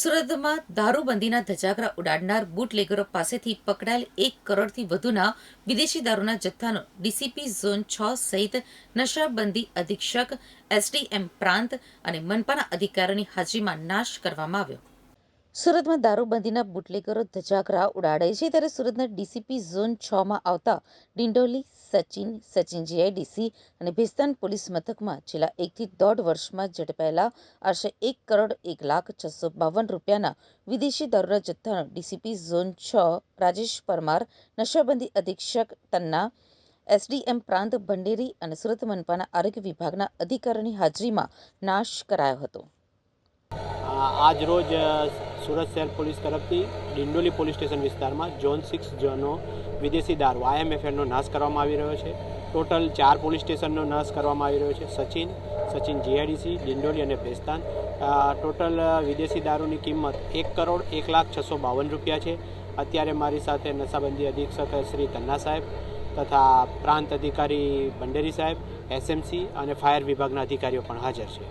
સુરતમાં દારૂબંધીના ધજાગરા ઉડાડનાર બુટલેગરો પાસેથી પકડાયેલ એક કરોડથી વધુના વિદેશી દારૂના જથ્થાનો ડીસીપી ઝોન છ સહિત નશાબંધી અધિક્ષક, એસડીએમ પ્રાંત અને મનપાના અધિકારીઓની હાજરીમાં નાશ કરવામાં આવ્યો. સુરતમાં દારૂબંધીના બુટલેગરો ધજાગરા ઉડાડે છે ત્યારે સુરતના ડીસીપી ઝોન છ માં આવતા ડિંડોલી સચિન સચિન જીઆઈડીસી અને ભેસ્તાન પોલીસ મથકમાં છેલ્લા એકથી દોઢ વર્ષમાં ઝડપાયેલા આશરે એક કરોડ એક લાખ છસો બાવન રૂપિયાના વિદેશી દારૂના જથ્થાનો ડીસીપી ઝોન છ રાજેશ પરમાર, નશાબંધી અધિક્ષક તન્ના, એસડીએમ પ્રાંત ભંડેરી અને સુરત મનપાના આરોગ્ય વિભાગના અધિકારીઓની હાજરીમાં નાશ કરાયો હતો. આજ રોજ સુરત શહેર પોલીસ તરફથી ડિંડોલી પોલીસ સ્ટેશન વિસ્તારમાં ઝોન સિક્સ જનો વિદેશી દારૂ આઈએમએફએનનો નાશ કરવામાં આવી રહ્યો છે. ટોટલ ચાર પોલીસ સ્ટેશનનો નાશ કરવામાં આવી રહ્યો છે. સચિન સચિન જીઆઈડીસી, ડિંડોલી અને ભેસ્તાન. ટોટલ વિદેશી દારૂની કિંમત એક કરોડ એક લાખ છસો બાવન રૂપિયા છે. અત્યારે મારી સાથે નશાબંધી અધિક્ષક શ્રી તન્ના સાહેબ તથા પ્રાંત અધિકારી ભંડેરી સાહેબ, એસએમસી અને ફાયર વિભાગના અધિકારીઓ પણ હાજર છે.